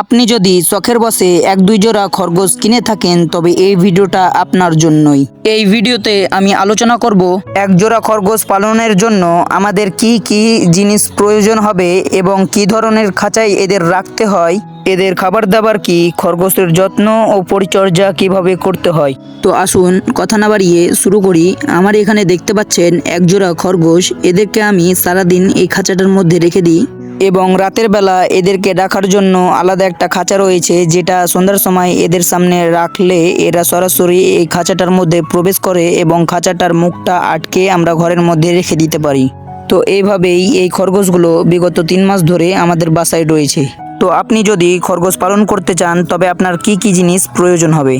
আপনি যদি শখের বসে এক দুই জোড়া খরগোশ কিনে থাকেন, তবে এই ভিডিওটা আপনার জন্যই। এই ভিডিওতে আমি আলোচনা করব এক জোড়া খরগোশ পালনের জন্য আমাদের কি কি জিনিস প্রয়োজন হবে এবং কি ধরনের খাঁচায় এদের রাখতে হয়, এদের খাবার দাবার কি, খরগোশের যত্ন ও পরিচর্যা কীভাবে করতে হয়। তো আসুন, কথা না বাড়িয়ে শুরু করি। আমার এখানে দেখতে পাচ্ছেন এক জোড়া খরগোশ। এদেরকে আমি সারাদিন এই খাঁচাটার মধ্যে রেখে দিই। এবং রাতের বেলা এদেরকে রাখার জন্য আলাদা একটা খাঁচা রয়েছে, যেটা সন্ধ্যার সময় এদের সামনে রাখলে এরা সরাসরি এই খাঁচাটার মধ্যে প্রবেশ করে এবং খাঁচাটার মুখটা আটকে আমরা ঘরের মধ্যে রেখে দিতে পারি। তো এইভাবেই এই খরগোশগুলো বিগত তিন মাস ধরে আমাদের বাসায় রয়েছে। তো আপনি যদি খরগোশ পালন করতে চান, তবে আপনার কি কি জিনিস প্রয়োজন হবে?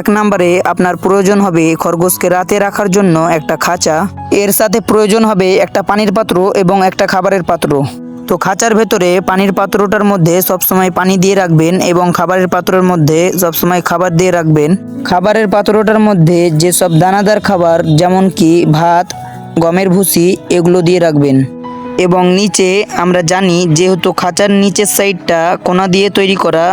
এক নম্বরে, আপনার প্রয়োজন হবে খরগোশকে রাতে রাখার জন্য একটা খাঁচা। এর সাথে প্রয়োজন হবে একটা পানির পাত্র এবং একটা খাবারের পাত্র। তো খাঁচার ভেতরে পানির পাত্রটার মধ্যে সবসময় পানি দিয়ে রাখবেন এবং খাবারের পাত্রের মধ্যে সবসময় খাবার দিয়ে রাখবেন। খাবারের পাত্রটার মধ্যে যেসব দানাদার খাবার, যেমন কি ভাত, গমের ভুসি, এগুলো দিয়ে রাখবেন। এবং নিচে আমরা জানি যেহেতু খাঁচার নিচের সাইডটা কোনা দিয়ে তৈরি করা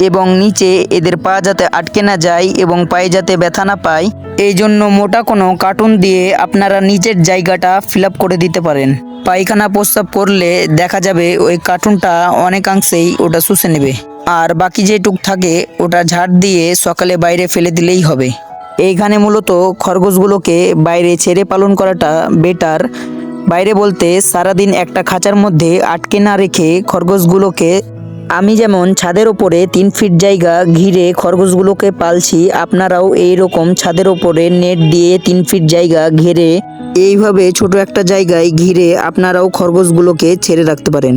এবং নিচে এদের পা যাতে আটকে না যায় এবং পায়ে যাতে ব্যথা না পায় এই জন্য মোটা কোনো কার্টুন দিয়ে আপনারা নিচের জায়গাটা ফিল করে দিতে পারেন। পায়খানা প্রস্রাব করলে দেখা যাবে ওই কার্টুনটা অনেকাংশেই ওটা শুষে নেবে। আর বাকি যেটুক থাকে, ওটা ঝাড় দিয়ে সকালে বাইরে ফেলে দিলেই হবে। এইখানে মূলত খরগোশগুলোকে বাইরে ছেড়ে পালন করাটা বেটার। বাইরে বলতে সারাদিন একটা খাঁচার মধ্যে আটকে না রেখে খরগোশগুলোকে আমি যেমন ছাদের ওপরে তিন ফিট জায়গা ঘিরে খরগোশগুলোকে পালছি, আপনারাও এই রকম ছাদের ওপরে নেট দিয়ে তিন ফিট জায়গা ঘিরে এইভাবে ছোট একটা জায়গায় ঘিরে আপনারাও খরগোশগুলোকে ছেড়ে রাখতে পারেন।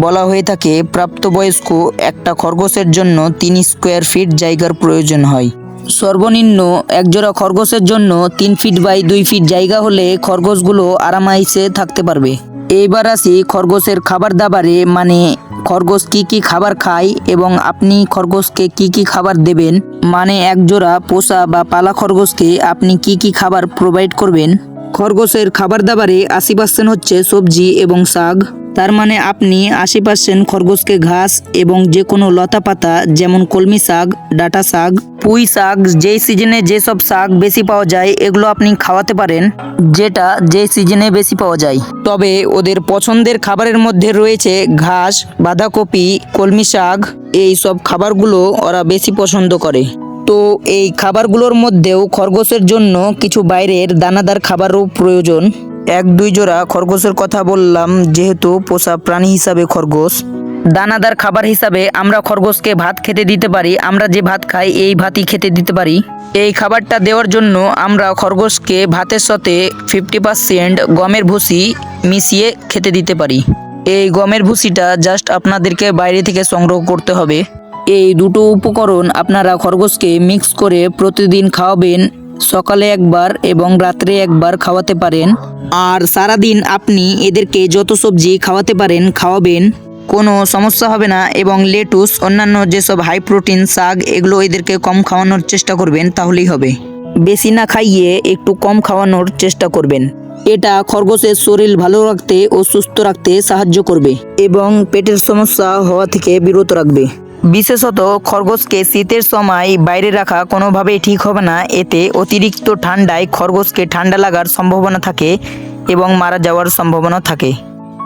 বলা হয়ে থাকে, প্রাপ্তবয়স্ক একটা খরগোশের জন্য তিন স্কোয়ার ফিট জায়গার প্রয়োজন হয়। সর্বনিম্ন একজোড়া খরগোশের জন্য তিন ফিট বাই দুই ফিট জায়গা হলে খরগোশগুলো আরামাইসে থাকতে পারবে। এইবার আসি খরগোশের খাবার দাবারে মানে খরগোশ কি কি খাবার খায় এবং আপনি খরগোশকে কি কি খাবার দেবেন? মানে একজোড়া পোষা বা পালা খরগোশকে আপনি কি কি খাবার প্রোভাইড করবেন? খরগোশের খাবার দাবারে আশি পার্সেন্ট হচ্ছে সবজি এবং শাক। তার মানে আপনি আশি পার্সেন্ট খরগোশকে ঘাস এবং যে কোনো লতা পাতা, যেমন কলমি শাক, ডাটা শাক, পুঁই শাক, যেই সিজনে যেসব শাক বেশি পাওয়া যায়, এগুলো আপনি খাওয়াতে পারেন, যেটা যে সিজনে বেশি পাওয়া যায়। তবে ওদের পছন্দের খাবারের মধ্যে রয়েছে ঘাস, বাঁধাকপি, কলমি শাক, এই সব খাবারগুলো ওরা বেশি পছন্দ করে। তো এই খাবারগুলোর মধ্যেও খরগোশের জন্য কিছু বাইরের দানাদার খাবারও প্রয়োজন। এক দুই জোড়া খরগোশের কথা বললাম, যেহেতু পোষা প্রাণী হিসাবে খরগোশ। দানাদার খাবার হিসাবে আমরা খরগোশকে ভাত খেতে দিতে পারি। আমরা যে ভাত খাই, এই ভাতই খেতে দিতে পারি। এই খাবারটা দেওয়ার জন্য আমরা খরগোশকে ভাতের সাথে ফিফটি পার্সেন্ট গমের ভুসি মিশিয়ে খেতে দিতে পারি। এই গমের ভুসিটা জাস্ট আপনাদেরকে বাইরে থেকে সংগ্রহ করতে হবে। এই দুটো উপকরণ আপনারা খরগোশকে মিক্স করে প্রতিদিন খাওয়াবেন। সকালে একবার এবং রাত্রে একবার খাওয়াতে পারেন। আর সারাদিন আপনি এদেরকে যত সবজি খাওয়াতে পারেন, খাওয়াবেন, কোনো সমস্যা হবে না এবং লেটুস, অন্যান্য যেসব হাই প্রোটিন শাক, এগুলো এদেরকে কম খাওয়ানোর চেষ্টা করবেন, তাহলেই হবে। বেশি না খাইয়ে একটু কম খাওয়ানোর চেষ্টা করবেন। এটা খরগোশের শরীর ভালো রাখতে ও সুস্থ রাখতে সাহায্য করবে এবং পেটের সমস্যা হওয়া থেকে বিরত রাখবে। বিশেষত খরগোশকে শীতের সময় বাইরে রাখা কোনোভাবেই ঠিক হবে না। এতে অতিরিক্ত ঠান্ডায় খরগোশকে ঠান্ডা লাগার সম্ভাবনা থাকে এবং মারা যাওয়ার সম্ভাবনা থাকে।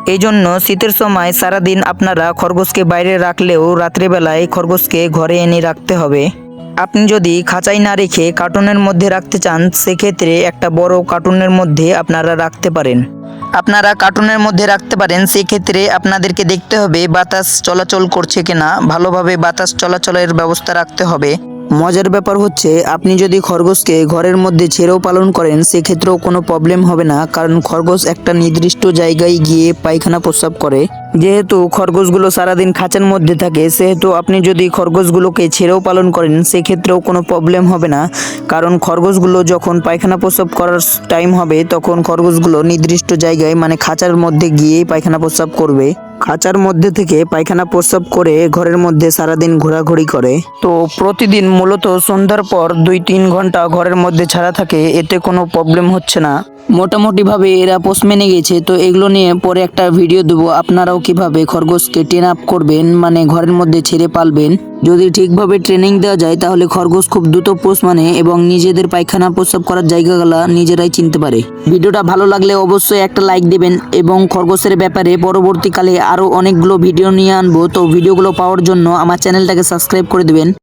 এই জন্য শীতের সময় সারাদিন আপনারা খরগোশকে বাইরে রাখলেও রাত্রেবেলায় খরগোশকে ঘরে এনে রাখতে হবে। আপনি যদি খাঁচাই না রেখে কার্টুনের মধ্যে রাখতে চান, সেক্ষেত্রে একটা বড় কার্টুনের মধ্যে আপনারা রাখতে পারেন। আপনারা কার্টুনের মধ্যে রাখতে পারেন, সেক্ষেত্রে আপনাদেরকে দেখতে হবে বাতাস চলাচল করছে কিনা। ভালোভাবে বাতাস চলাচলের ব্যবস্থা রাখতে হবে। মজার ব্যাপার হচ্ছে, আপনি যদি খরগোশকে ঘরের মধ্যে ছেড়েও পালন করেন, সেক্ষেত্রেও কোনো প্রবলেম হবে না, কারণ খরগোশ একটা নির্দিষ্ট জায়গায় গিয়ে পায়খানা প্রস্রাব করে। যেহেতু খরগোশগুলো সারাদিন খাঁচার মধ্যে থাকে, সেহেতু আপনি যদি খরগোশগুলোকে ছেড়েও পালন করেন, সেক্ষেত্রেও কোনো প্রবলেম হবে না। কারণ খরগোশগুলো যখন পায়খানা প্রস্রাব করার টাইম হবে, তখন খরগোশগুলো নির্দিষ্ট জায়গায় মানে খাঁচার মধ্যে গিয়েই পায়খানা প্রস্রাব করবে। খাঁচার মধ্যে থেকে পায়খানা প্রস্রাব করে ঘরের মধ্যে সারাদিন ঘোরাঘুরি করে। তো প্রতিদিন মূলত সন্ধ্যার পর দুই তিন ঘণ্টা ঘরের মধ্যে ছাড়া থাকে, এতে কোনো প্রবলেম হচ্ছে না। মোটামুটিভাবে এরা পোষ মেনে গেছে, তো এগুলো নিয়ে পরে একটা ভিডিও দেবো। আপনারাও কীভাবে খরগোশকে ট্রেন আপ করবেন মানে ঘরের মধ্যে ছেড়ে পালবেন। যদি ঠিকভাবে ট্রেনিং দেওয়া যায়, তাহলে খরগোশ খুব দ্রুত পোষ মানে এবং নিজেদের পায়খানা প্রস্রাব করার জায়গাগুলো নিজেরাই চিনতে পারে। ভিডিওটা ভালো লাগলে অবশ্যই একটা লাইক দেবেন এবং খরগোশের ব্যাপারে পরবর্তীকালে আরও অনেকগুলো ভিডিও নিয়ে আনব। তো ভিডিওগুলো পাওয়ার জন্য আমার চ্যানেলটাকে সাবস্ক্রাইব করে দেবেন।